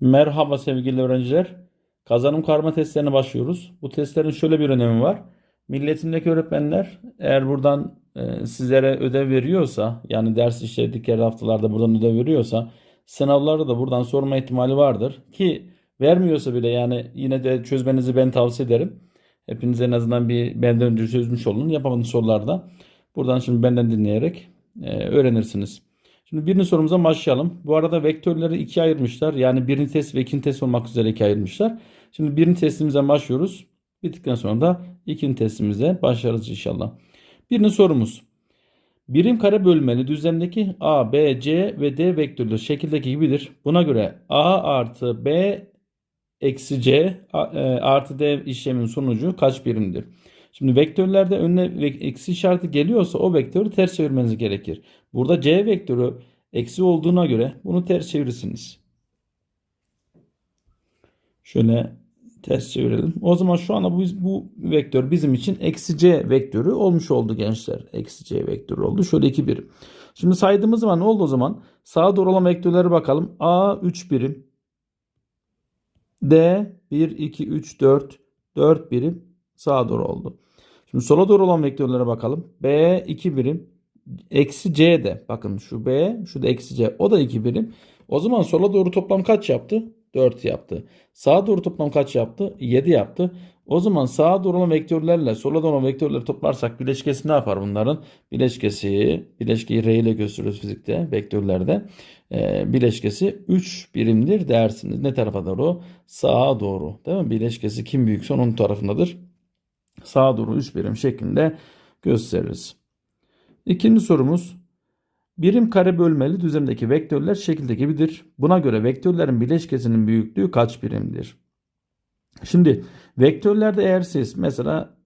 Merhaba sevgili öğrenciler. Kazanım karma testlerine başlıyoruz. Bu testlerin şöyle bir önemi var. Milletimdeki öğretmenler eğer buradan e, sizlere ödev veriyorsa yani ders işledikleri haftalarda buradan ödev veriyorsa sınavlarda da buradan sorma ihtimali vardır. Ki vermiyorsa bile yani yine de çözmenizi ben tavsiye ederim. Hepiniz en azından bir benden önce çözmüş olun. Yapamadığınız sorularda buradan şimdi benden dinleyerek e, öğrenirsiniz. Şimdi birinci sorumuza başlayalım. Bu arada vektörleri ikiye ayırmışlar. Yani birinci test ve ikinci test olmak üzere ikiye ayırmışlar. Şimdi birinci testimize başlıyoruz. Bittikten sonra da ikinci testimize başlarız inşallah. Birinci sorumuz. Birim kare bölmeli düzlemdeki A, B, C ve D vektörleri şekildeki gibidir. Buna göre A artı B eksi C e, artı D işleminin sonucu kaç birimdir? Şimdi vektörlerde önüne eksi işareti geliyorsa o vektörü ters çevirmeniz gerekir. Burada C vektörü eksi olduğuna göre bunu ters çevirirsiniz. Şöyle ters çevirelim. O zaman şu anda bu, bu vektör bizim için eksi C vektörü olmuş oldu gençler. Eksi C vektörü oldu. Şöyle iki birim. Şimdi saydığımız zaman ne oldu o zaman? Sağa doğru olan vektörlere bakalım. A 3 birim. D 1, 2, 3, 4. 4 birim sağa doğru oldu. Şimdi sola doğru olan vektörlere bakalım. B 2 birim. Eksi C de. Bakın şu B, şu da eksi C. O da 2 birim. O zaman sola doğru toplam kaç yaptı? 4 yaptı. Sağa doğru toplam kaç yaptı? 7 yaptı. O zaman sağa doğru olan vektörlerle sola doğru olan vektörleri toplarsak bileşkesi ne yapar bunların? Bileşkesi, bileşkeyi R ile gösteriyoruz fizikte, vektörlerde. Ee, bileşkesi 3 birimdir dersiniz. Ne tarafa doğru? Sağa doğru. Değil mi? Bileşkesi kim büyükse onun tarafındadır. Sağa doğru 3 birim şeklinde gösteririz. İkinci sorumuz. Birim kare bölmeli düzlemdeki vektörler şekilde gibidir. Buna göre vektörlerin bileşkesinin büyüklüğü kaç birimdir? Şimdi vektörlerde eğer siz mesela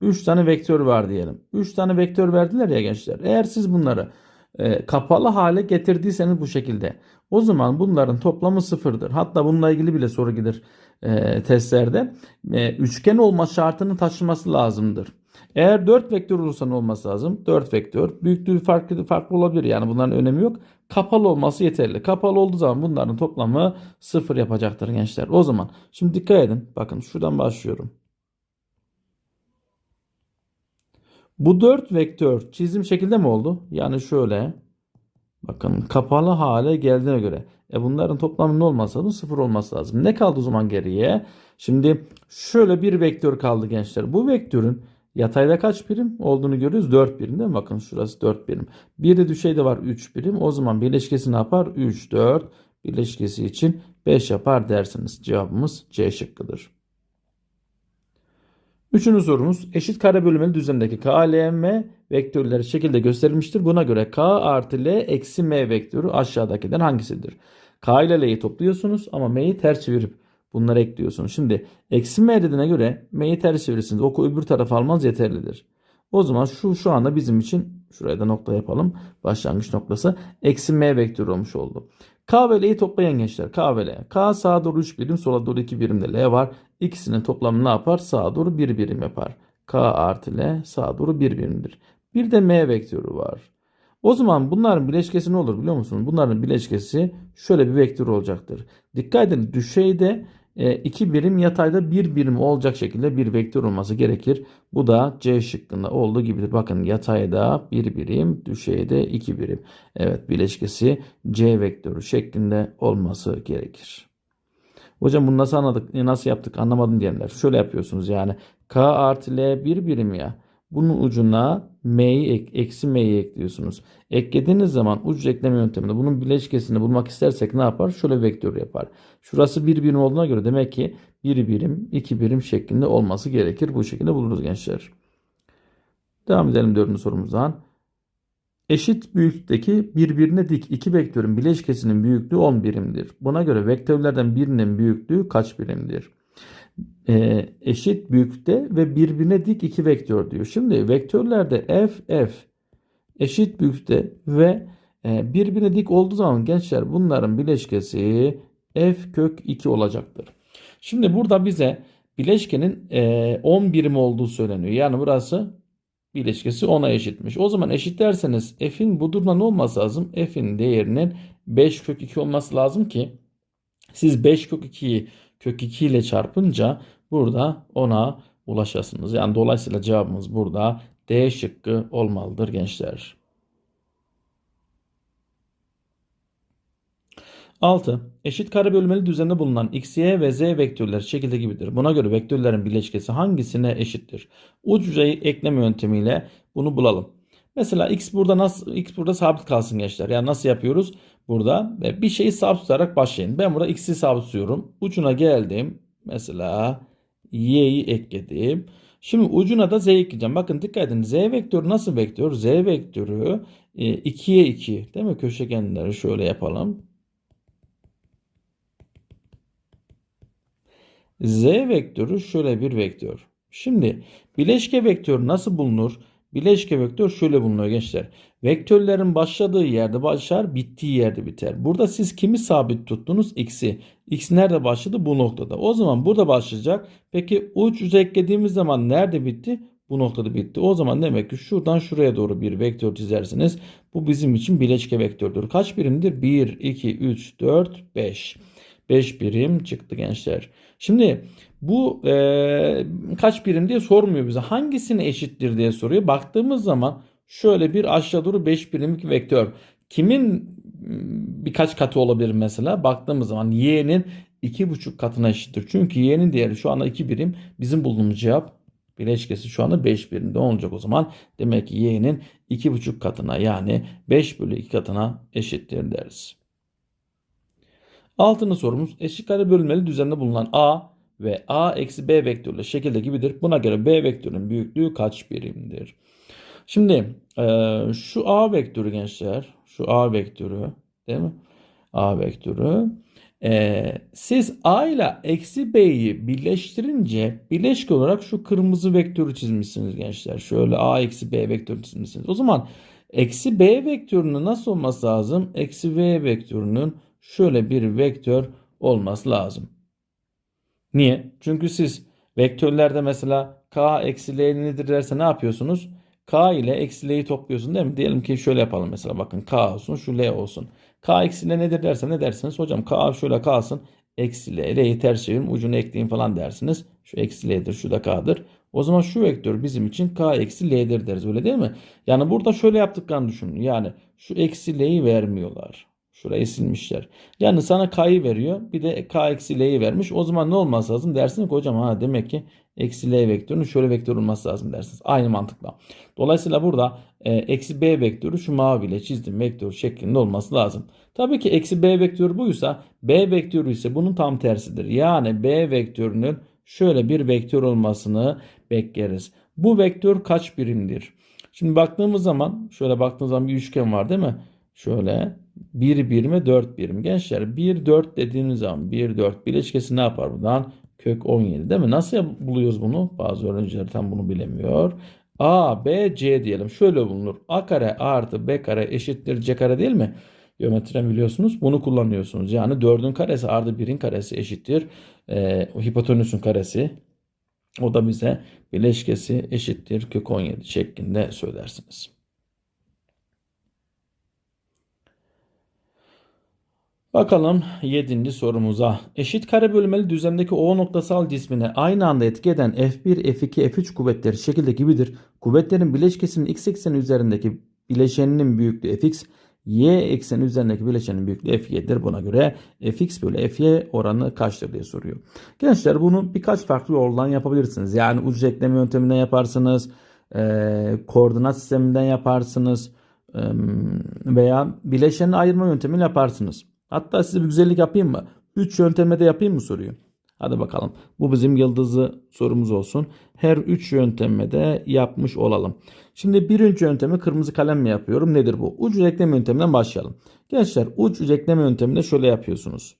3 tane vektör var diyelim. 3 tane vektör verdiler ya gençler. Eğer siz bunları e, kapalı hale getirdiyseniz bu şekilde o zaman bunların toplamı sıfırdır. Hatta bununla ilgili bile soru gelir e, testlerde. E, üçgen olma şartının taşıması lazımdır. Eğer 4 vektör olursa olması lazım? 4 vektör. Büyüklüğü farklı, farklı olabilir. Yani bunların önemi yok. Kapalı olması yeterli. Kapalı olduğu zaman bunların toplamı 0 yapacaktır gençler. O zaman şimdi dikkat edin. Bakın şuradan başlıyorum. Bu 4 vektör çizim şekilde mi oldu? Yani şöyle. Bakın kapalı hale geldiğine göre. E bunların toplamı ne olması lazım? 0 olması lazım. Ne kaldı o zaman geriye? Şimdi şöyle bir vektör kaldı gençler. Bu vektörün Yatayda kaç birim olduğunu görüyoruz? 4 birim değil mi? Bakın şurası 4 birim. Bir de düşeyde var 3 birim. O zaman birleşkesi ne yapar? 3, 4. Birleşkesi için 5 yapar dersiniz. Cevabımız C şıkkıdır. Üçüncü sorumuz eşit kare bölümeli düzlemdeki K, L, M vektörleri şekilde gösterilmiştir. Buna göre K artı L eksi M vektörü aşağıdakilerden hangisidir? K ile L'yi topluyorsunuz ama M'yi ters çevirip bunları ekliyorsunuz. Şimdi eksi M dediğine göre M'yi ters çevirirsiniz. Oku öbür tarafa almanız yeterlidir. O zaman şu şu anda bizim için şuraya da nokta yapalım. Başlangıç noktası eksi M vektörü olmuş oldu. K ve L'yi toplayan gençler. K ve L. K sağa doğru 3 birim sola doğru 2 birim de L var. İkisinin toplamı ne yapar? Sağa doğru 1 birim yapar. K artı L sağa doğru 1 birimdir. Bir de M vektörü var. O zaman bunların bileşkesi ne olur biliyor musunuz? Bunların bileşkesi şöyle bir vektör olacaktır. Dikkat edin düşeyde 2 birim yatayda 1 birim olacak şekilde bir vektör olması gerekir. Bu da C şıkkında olduğu gibidir. Bakın yatayda 1 birim, düşeyde 2 birim. Evet bileşkesi C vektörü şeklinde olması gerekir. Hocam bunu nasıl anladık, e, nasıl yaptık anlamadım diyenler. Şöyle yapıyorsunuz yani K artı L 1 birim ya. Bunun ucuna m'yi ek, eksi m'yi ekliyorsunuz. Eklediğiniz zaman uç ekleme yönteminde bunun bileşkesini bulmak istersek ne yapar? Şöyle vektör yapar. Şurası bir birim olduğuna göre demek ki bir birim, iki birim şeklinde olması gerekir. Bu şekilde buluruz gençler. Devam edelim dördüncü sorumuzdan. Eşit büyüklükteki birbirine dik iki vektörün bileşkesinin büyüklüğü 10 birimdir. Buna göre vektörlerden birinin büyüklüğü kaç birimdir? e, eşit büyüklükte ve birbirine dik iki vektör diyor. Şimdi vektörlerde f f eşit büyüklükte ve e, birbirine dik olduğu zaman gençler bunların bileşkesi f kök 2 olacaktır. Şimdi burada bize bileşkenin e, 10 birim olduğu söyleniyor. Yani burası bileşkesi 10'a eşitmiş. O zaman eşit derseniz f'in bu durumda ne olması lazım? f'in değerinin 5 kök 2 olması lazım ki Siz 5 kök 2'yi kök 2 ile çarpınca burada 10'a ulaşasınız. Yani dolayısıyla cevabımız burada D şıkkı olmalıdır gençler. 6. Eşit kare bölmeli düzende bulunan x, y ve z vektörleri şekilde gibidir. Buna göre vektörlerin bileşkesi hangisine eşittir? Uç ucayı ekleme yöntemiyle bunu bulalım. Mesela x burada nasıl x burada sabit kalsın gençler. Yani nasıl yapıyoruz? Burada e, bir şeyi sabit tutarak başlayın. Ben burada x'i sabit tutuyorum. Ucuna geldim. Mesela y'yi ekledim. Şimdi ucuna da z ekleyeceğim. Bakın dikkat edin. Z vektörü nasıl vektör? Z vektörü 2'ye 2. Değil mi? Köşegenleri şöyle yapalım. Z vektörü şöyle bir vektör. Şimdi bileşke vektörü nasıl bulunur? Bileşke vektör şöyle bulunuyor gençler. Vektörlerin başladığı yerde başlar, bittiği yerde biter. Burada siz kimi sabit tuttunuz? X'i. X nerede başladı? Bu noktada. O zaman burada başlayacak. Peki uç uca eklediğimiz zaman nerede bitti? Bu noktada bitti. O zaman demek ki şuradan şuraya doğru bir vektör çizersiniz. Bu bizim için bileşke vektördür. Kaç birimdir? 1, 2, 3, 4, 5. 5 birim çıktı gençler. Şimdi bu e, kaç birim diye sormuyor bize. Hangisine eşittir diye soruyor. Baktığımız zaman şöyle bir aşağı doğru 5 birimlik vektör. Kimin birkaç katı olabilir mesela? Baktığımız zaman y'nin 2,5 katına eşittir. Çünkü y'nin değeri şu anda 2 birim. Bizim bulduğumuz cevap bileşkesi şu anda 5 birimde olacak o zaman. Demek ki y'nin 2,5 katına yani 5 bölü 2 katına eşittir deriz. Altıncı sorumuz eşit kare bölünmeli düzende bulunan A ve A eksi B vektörle şekilde gibidir. Buna göre B vektörünün büyüklüğü kaç birimdir? Şimdi e, şu A vektörü gençler şu A vektörü değil mi? A vektörü e, siz A ile eksi B'yi birleştirince bileşik olarak şu kırmızı vektörü çizmişsiniz gençler. Şöyle A eksi B vektörü çizmişsiniz. O zaman eksi B vektörünün nasıl olması lazım? Eksi V vektörünün şöyle bir vektör olması lazım. Niye? Çünkü siz vektörlerde mesela k eksi l nedir derse ne yapıyorsunuz? k ile eksi l'yi topluyorsun değil mi? Diyelim ki şöyle yapalım mesela bakın k olsun şu l olsun. k eksi l nedir derse ne dersiniz? Hocam k şöyle kalsın. Eksi l, l'yi ters çevirin ucunu ekleyin falan dersiniz. Şu eksi l'dir şu da k'dır. O zaman şu vektör bizim için k eksi l'dir deriz öyle değil mi? Yani burada şöyle yaptıklarını düşünün. Yani şu eksi l'yi vermiyorlar. Şurayı silmişler. Yani sana k'yı veriyor. Bir de k eksi l'yi vermiş. O zaman ne olması lazım? Dersin ki hocam ha demek ki eksi l vektörünün şöyle vektör olması lazım dersiniz. Aynı mantıkla. Dolayısıyla burada e, eksi b vektörü şu maviyle çizdiğim vektör şeklinde olması lazım. Tabii ki eksi b vektörü buysa b vektörü ise bunun tam tersidir. Yani b vektörünün şöyle bir vektör olmasını bekleriz. Bu vektör kaç birimdir? Şimdi baktığımız zaman şöyle baktığımız zaman bir üçgen var değil mi? Şöyle 1 birime 4 birim. Gençler 1 4 dediğimiz zaman 1 4 bileşkesi ne yapar buradan? Kök 17 değil mi? Nasıl buluyoruz bunu? Bazı öğrenciler tam bunu bilemiyor. A, B, C diyelim. Şöyle bulunur. A kare artı B kare eşittir C kare değil mi? Geometriden biliyorsunuz. Bunu kullanıyorsunuz. Yani 4'ün karesi artı 1'in karesi eşittir. E, hipotenüsün karesi. O da bize bileşkesi eşittir kök 17 şeklinde söylersiniz. Bakalım 7. sorumuza. Eşit kare bölmeli düzlemdeki O noktasal cismine aynı anda etki eden F1, F2, F3 kuvvetleri şekilde gibidir. Kuvvetlerin bileşkesinin x ekseni üzerindeki bileşeninin büyüklüğü Fx, y ekseni üzerindeki bileşenin büyüklüğü Fy'dir. Buna göre Fx bölü Fy oranı kaçtır diye soruyor. Gençler bunu birkaç farklı yoldan yapabilirsiniz. Yani ucu ekleme yönteminden yaparsınız, koordinat sisteminden yaparsınız veya bileşeni ayırma yöntemiyle yaparsınız. Hatta size bir güzellik yapayım mı? 3 yönteme de yapayım mı soruyu? Hadi bakalım. Bu bizim yıldızı sorumuz olsun. Her 3 yöntemme de yapmış olalım. Şimdi birinci yöntemi kırmızı kalemle yapıyorum. Nedir bu? Uç ekleme yönteminden başlayalım. Gençler uç ekleme yönteminde şöyle yapıyorsunuz.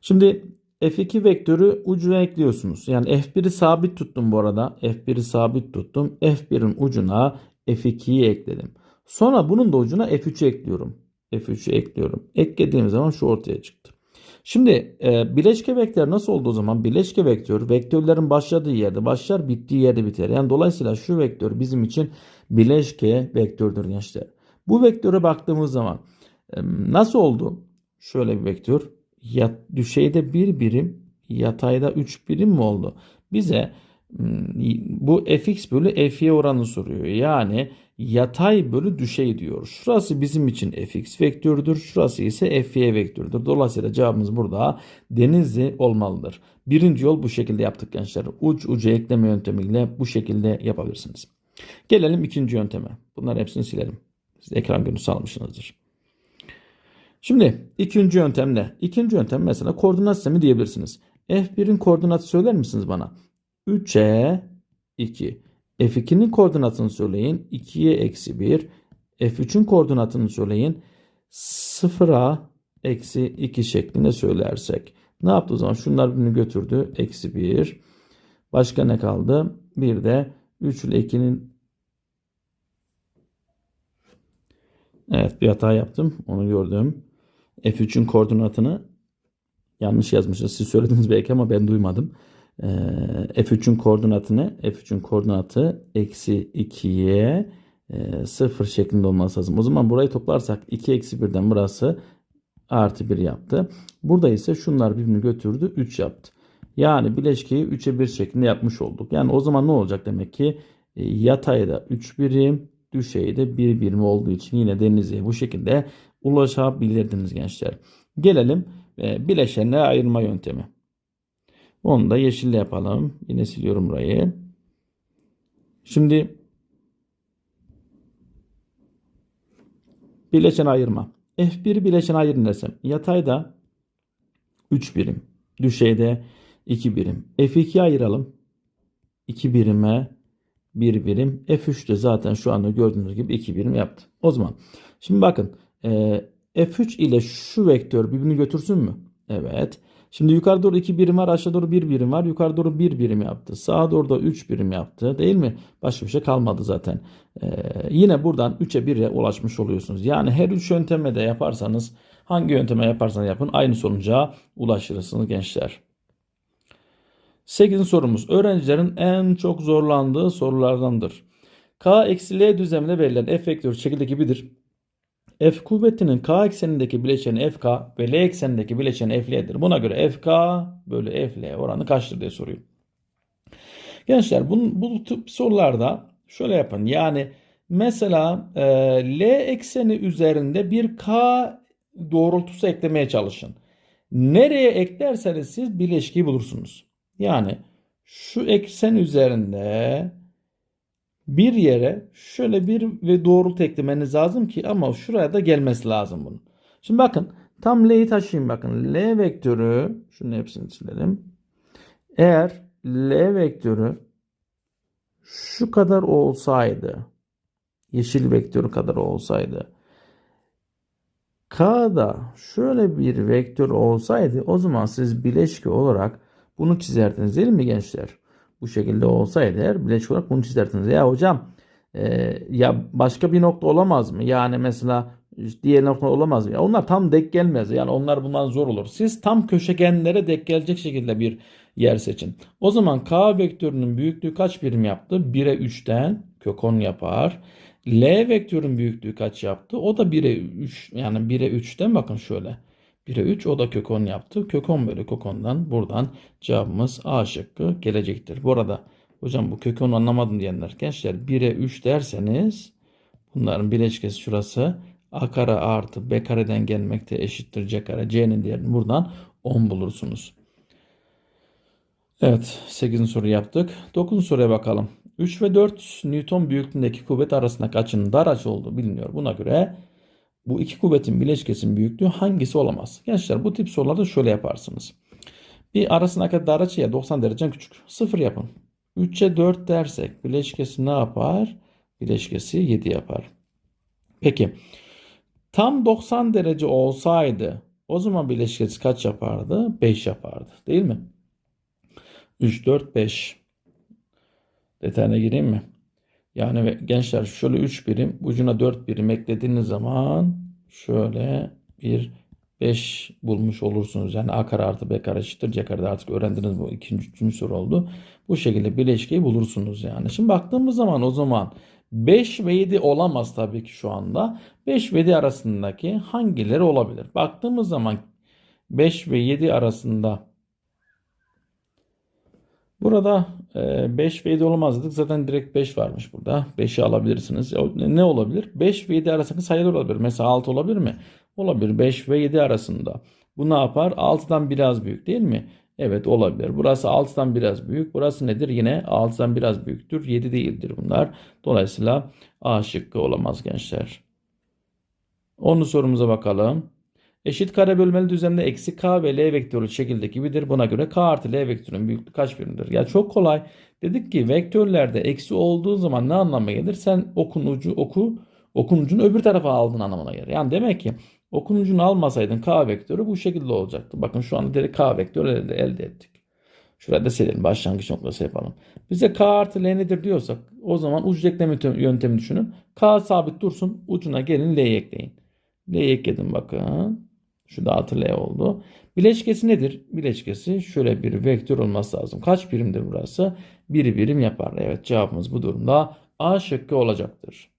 Şimdi F2 vektörü ucuna ekliyorsunuz. Yani F1'i sabit tuttum bu arada. F1'i sabit tuttum. F1'in ucuna F2'yi ekledim. Sonra bunun da ucuna F3'ü ekliyorum. F3'ü ekliyorum. Eklediğim zaman şu ortaya çıktı. Şimdi e, bileşke vektör nasıl olduğu zaman bileşke vektör vektörlerin başladığı yerde başlar bittiği yerde biter. Yani dolayısıyla şu vektör bizim için bileşke vektördür gençler. Bu vektöre baktığımız zaman e, nasıl oldu? Şöyle bir vektör. Yat, düşeyde bir birim yatayda 3 birim mi oldu? Bize bu fx bölü fy oranı soruyor. Yani yatay bölü düşey diyor. Şurası bizim için fx vektörüdür. Şurası ise fy vektörüdür. Dolayısıyla cevabımız burada denizli olmalıdır. Birinci yol bu şekilde yaptık gençler. Uç uca ekleme yöntemiyle bu şekilde yapabilirsiniz. Gelelim ikinci yönteme. Bunların hepsini silelim. Siz ekran görüntüsü almışsınızdır. Şimdi ikinci yöntem ne? İkinci yöntem mesela koordinat sistemi diyebilirsiniz. F1'in koordinatı söyler misiniz bana? 3'e 2. F2'nin koordinatını söyleyin. 2'ye eksi 1. F3'ün koordinatını söyleyin. 0'a eksi 2 şeklinde söylersek. Ne yaptı o zaman? Şunlar birini götürdü. Eksi 1. Başka ne kaldı? Bir de 3 ile 2'nin Evet bir hata yaptım. Onu gördüm. F3'ün koordinatını yanlış yazmışız. Siz söylediniz belki ama ben duymadım. Ee, F3'ün koordinatı ne? F3'ün koordinatı eksi 2'ye e, 0 şeklinde olması lazım. O zaman burayı toplarsak 2 eksi 1'den burası artı 1 yaptı. Burada ise şunlar birbirini götürdü 3 yaptı. Yani bileşkeyi 3'e 1 şeklinde yapmış olduk. Yani o zaman ne olacak demek ki e, yatayda 3 birim düşeyde 1 birim olduğu için yine denize bu şekilde ulaşabilirdiniz gençler. Gelelim e, ayırma yöntemi. Onu da yeşille yapalım. Yine siliyorum burayı. Şimdi bileşen ayırma. F1 bileşen ayırın desem. Yatayda 3 birim. Düşeyde 2 birim. F2 ayıralım. 2 birime 1 birim. F3 de zaten şu anda gördüğünüz gibi 2 birim yaptı. O zaman şimdi bakın e, F3 ile şu vektör birbirini götürsün mü? Evet. Şimdi yukarı doğru 2 birim var aşağı doğru 1 birim var. Yukarı doğru 1 birim yaptı. Sağa doğru da 3 birim yaptı. Değil mi? Başka bir şey kalmadı zaten. Ee, yine buradan 3'e 1'e ulaşmış oluyorsunuz. Yani her 3 yönteme de yaparsanız hangi yönteme yaparsanız yapın aynı sonuca ulaşırsınız gençler. 8. sorumuz. Öğrencilerin en çok zorlandığı sorulardandır. K eksi L düzleminde verilen f vektörü şekilde gibidir. F kuvvetinin K eksenindeki bileşeni FK ve L eksenindeki bileşeni FL'dir. Buna göre FK bölü FL oranı kaçtır diye soruyor. Gençler bu, bu tip sorularda şöyle yapın. Yani mesela e, L ekseni üzerinde bir K doğrultusu eklemeye çalışın. Nereye eklerseniz siz bileşkiyi bulursunuz. Yani şu eksen üzerinde bir yere şöyle bir ve doğrultu eklemeniz lazım ki ama şuraya da gelmesi lazım bunun. Şimdi bakın tam L'yi taşıyayım bakın. L vektörü şunun hepsini silelim. Eğer L vektörü şu kadar olsaydı yeşil vektörü kadar olsaydı K'da şöyle bir vektör olsaydı o zaman siz bileşke olarak bunu çizerdiniz değil mi gençler? Bu şekilde olsaydı eğer bileşik olarak bunu çizersiniz. Ya hocam e, ya başka bir nokta olamaz mı? Yani mesela diğer nokta olamaz mı? Ya onlar tam denk gelmez. Yani onlar bundan zor olur. Siz tam köşegenlere denk gelecek şekilde bir yer seçin. O zaman K vektörünün büyüklüğü kaç birim yaptı? 1'e 3'ten kök 10 yapar. L vektörün büyüklüğü kaç yaptı? O da 1'e 3 yani 1'e 3'ten bakın şöyle. 1'e 3 o da kök 10 yaptı. Kök 10 bölü kök 10'dan buradan cevabımız A şıkkı gelecektir. Bu arada hocam bu kök 10 anlamadım diyenler gençler 1'e 3 derseniz bunların bileşkesi şurası A kare artı B kareden gelmekte eşittir C kare. C'nin değerini buradan 10 bulursunuz. Evet 8. soru yaptık. 9. soruya bakalım. 3 ve 4 Newton büyüklüğündeki kuvvet arasında kaçının dar açı olduğu biliniyor. Buna göre bu iki kuvvetin bileşkesinin büyüklüğü hangisi olamaz? Gençler bu tip sorularda şöyle yaparsınız. Bir arasındaki dar açıya 90 dereceden küçük. 0 yapın. 3'e 4 dersek bileşkesi ne yapar? Bileşkesi 7 yapar. Peki tam 90 derece olsaydı o zaman bileşkesi kaç yapardı? 5 yapardı. Değil mi? 3, 4, 5. Detayına gireyim mi? Yani gençler şöyle 3 birim ucuna 4 birim eklediğiniz zaman şöyle bir 5 bulmuş olursunuz. Yani A kare artı B kare eşittir C kare de artık öğrendiniz bu ikinci, üçüncü soru oldu. Bu şekilde bileşkeyi bulursunuz yani. Şimdi baktığımız zaman o zaman 5 ve 7 olamaz tabii ki şu anda. 5 ve 7 arasındaki hangileri olabilir? Baktığımız zaman 5 ve 7 arasında burada 5 ve 7 olamaz dedik. Zaten direkt 5 varmış burada. 5'i alabilirsiniz. O Ne olabilir? 5 ve 7 arasındaki sayılar olabilir. Mesela 6 olabilir mi? Olabilir. 5 ve 7 arasında. Bu ne yapar? 6'dan biraz büyük değil mi? Evet olabilir. Burası 6'dan biraz büyük. Burası nedir? Yine 6'dan biraz büyüktür. 7 değildir bunlar. Dolayısıyla A şıkkı olamaz gençler. 10. sorumuza bakalım. Eşit kare bölmeli düzlemde eksi k ve l vektörü şekilde gibidir. Buna göre k artı l vektörünün büyüklüğü kaç birimdir? Ya çok kolay. Dedik ki vektörlerde eksi olduğu zaman ne anlama gelir? Sen okun ucu oku okun ucunu öbür tarafa aldığın anlamına gelir. Yani demek ki okun ucunu almasaydın k vektörü bu şekilde olacaktı. Bakın şu anda direkt k vektörü elde, elde ettik. Şurada da silelim. Başlangıç noktası yapalım. Bize k artı l nedir diyorsak o zaman uç ekleme yöntemi düşünün. k sabit dursun. Ucuna gelin l'yi ekleyin. L'yi ekledim bakın. Şu da artı L oldu. Bileşkesi nedir? Bileşkesi şöyle bir vektör olması lazım. Kaç birimdir burası? Bir birim yapar. Evet cevabımız bu durumda A şıkkı olacaktır.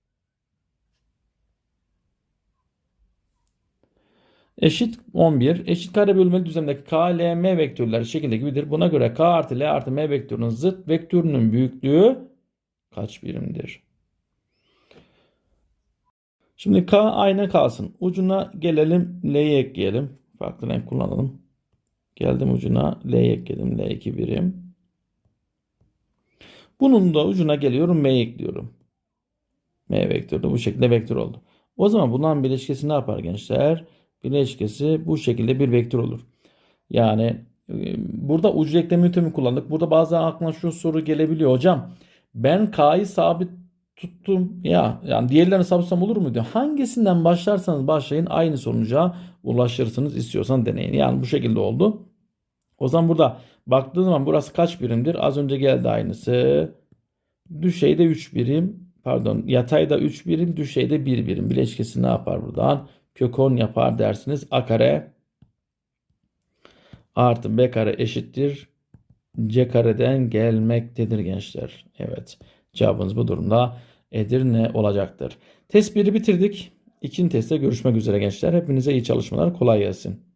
Eşit 11. Eşit kare bölmeli düzlemdeki K, L, M vektörleri şekilde gibidir. Buna göre K artı L artı M vektörünün zıt vektörünün büyüklüğü kaç birimdir? Şimdi K aynı kalsın. Ucuna gelelim L'yi ekleyelim. Farklı renk kullanalım. Geldim ucuna L'yi ekledim. L2 birim. Bunun da ucuna geliyorum M'yi ekliyorum. M vektörü de bu şekilde vektör oldu. O zaman bunların bileşkesi ne yapar gençler? Bileşkesi bu şekilde bir vektör olur. Yani e, burada ucu ekleme yöntemi kullandık. Burada bazen aklına şu soru gelebiliyor. Hocam ben K'yı sabit tuttum ya yani diğerlerini sapsam olur mu diyor. Hangisinden başlarsanız başlayın aynı sonuca ulaşırsınız istiyorsan deneyin. Yani bu şekilde oldu. O zaman burada baktığın zaman burası kaç birimdir? Az önce geldi aynısı. Düşeyde 3 birim. Pardon yatayda 3 birim. Düşeyde 1 birim. Bileşkesi ne yapar buradan? Kök 10 yapar dersiniz. A kare artı B kare eşittir. C kareden gelmektedir gençler. Evet. Cevabınız bu durumda Edirne olacaktır. Test 1'i bitirdik. İkinci testte görüşmek üzere gençler. Hepinize iyi çalışmalar. Kolay gelsin.